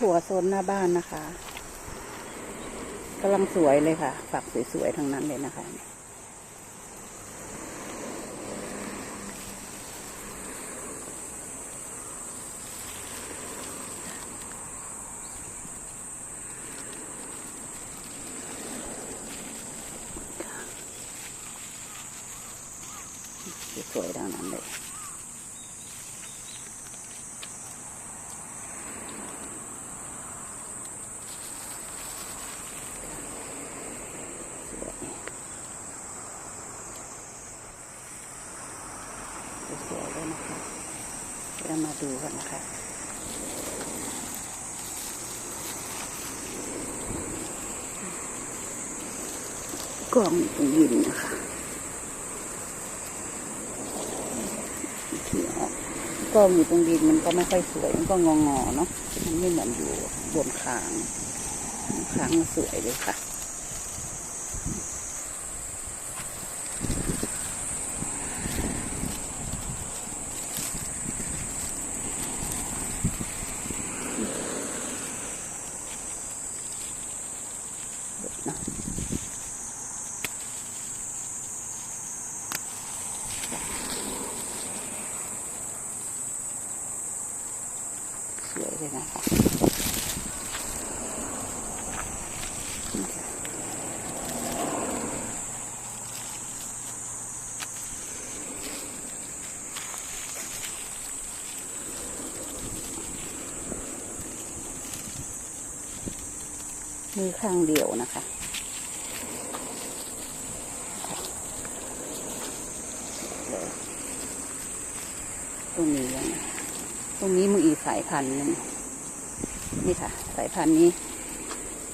ถั่วโซนหน้าบ้านนะคะกำลังสวยเลยค่ะ ฝักสวยๆทั้งนั้นเลยนะคะสวยๆทั้งนั้นเลย สวยๆเลยนะคะเรามาดูกันนะคะกล่องยินนะคะที่ออกกล้องอยู่ตรงดินมันก็ไม่ค่อยสวย มันก็งองอๆเนาะมันไม่เหมือนอยู่บนคางคางสวยเลยค่ะ สวยเลยนะคะมือข้างเดียวนะคะตรงนี้ยัง รงนี้มืออีกสายพันธุ์นึงนี่ค่ะ สายพันธุ์นี้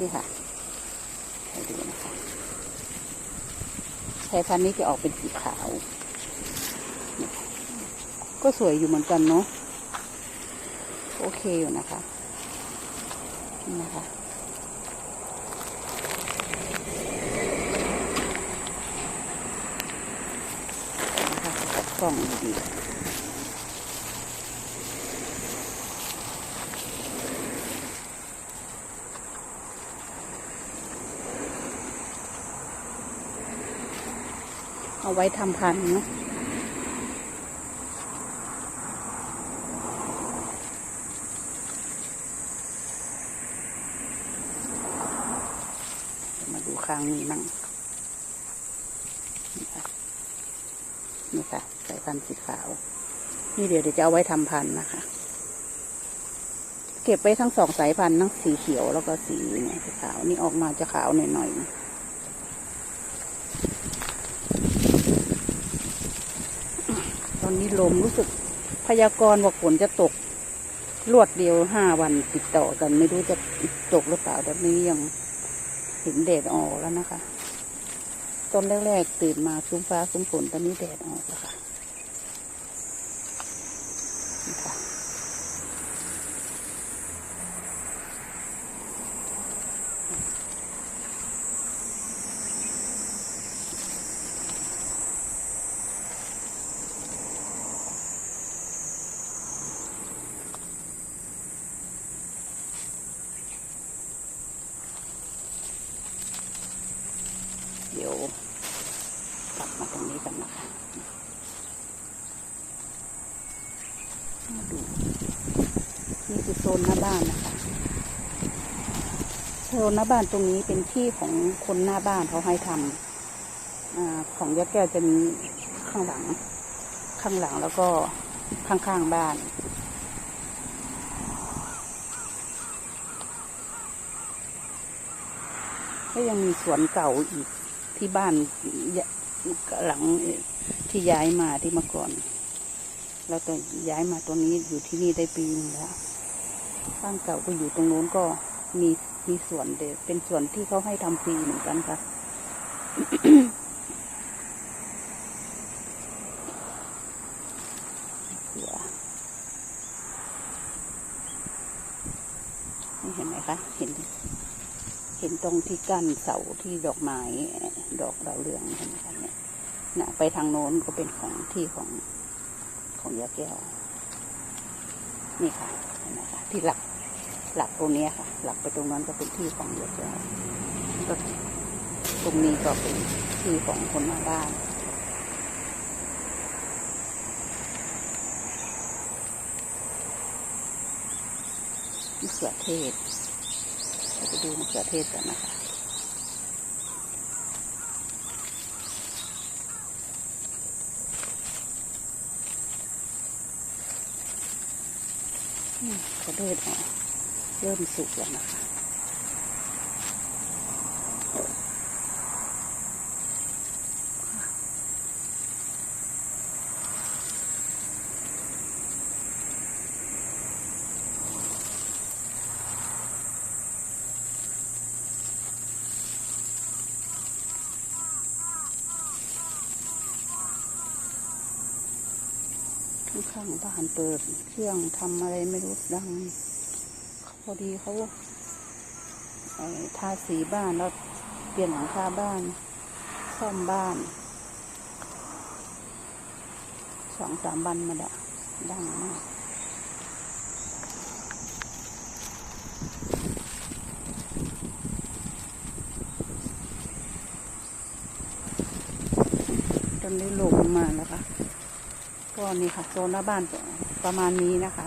นี่ค่ะให้ดูนะคะสายพันธุ์นี้จะออกเป็นสีขาว ก็สวยอยู่เหมือนกันเนาะโอเคอยู่นะคะนี่นะคะกล้องดี เอาไว้ทำพันธุ์เนาะมาดูข้างนี้มั่งนี่ค่ะนี่ค่ะสายพันธุ์สีขาว นี่เดี๋ยวเดี๋ยวจะเอาไว้ทำพันธุ์นะคะ เก็บไว้ทั้งสองสายพันธุ์ทั้งสีเขียวแล้วก็สีเนี่ยสีขาว นี่ออกมาจะขาวหน่อยๆ วันนี้ลมรู้สึกพยากรณ์ว่าฝนจะตก รวดเดียวห้าวันติดต่อกันไม่รู้จะตกหรือเปล่าตอนนี้ยังเห็นแดดออกแล้วนะคะ ตอนแรกๆตื่นมาซุ้มฟ้าซุ้มฝนตอนนี้แดดออกแล้วค่ะ เดี๋ยวกลับมาตรงนี้กันนะคะมาดูนี่คือโซนหน้าบ้านนะคะโซนหน้าบ้านตรงนี้เป็นที่ของคนหน้าบ้านเขาให้ทำอของยะแก้วจะมีข้างหลัง ข้างหลังแล้วก็ข้างๆบ้านก็ยังมีสวนเก่าอีก ที่บ้านหลังที่ย้ายมาที่เมื่อก่อน แล้วตอนย้ายมาตรงนี้อยู่ที่นี่ได้ปีนึงแล้วบ้านเก่าก็อยู่ตรงโน้นก็มีมีสวนเด็เป็นสวนที่เขาให้ทำฟรีเหมือนกันค่ะเห็นไหมคะ เห็น เห็นตรงที่กั้นเสาที่ดอกไม้ดอกดาวเรืองเห็นไหมคะเนี่ยนะไปทางโน้นก็เป็นของที่ของของยาแก้ว นี่ค่ะเห็นไหมคะที่หลักหลักตรงนี้ค่ะ หลักไปตรงนั้นก็เป็นที่ของยอะแล้วก็ตรงนี้ก็เป็นที่ของคนมาบ้านมะเขือเทศ ดูมะเขือเทศกันนะคะอืมเขาเดินออกเริ่มสุกแล้วนะคะ ข้างบ้านเปิด เครื่องทำอะไรไม่รู้ดังพอดีเขาทาสีบ้านแล้วเปลี่ยนหลังคาบ้าน ซ่อมบ้านสองสามวันมาดะดังมากตอนนี้ลงมาแล้วค่ะ ก็นี่ค่ะโซนหน้าบ้านประมาณนี้นะคะ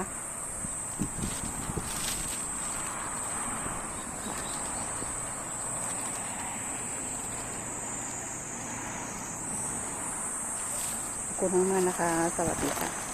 ขอบคุณมากๆนะคะ สวัสดีค่ะ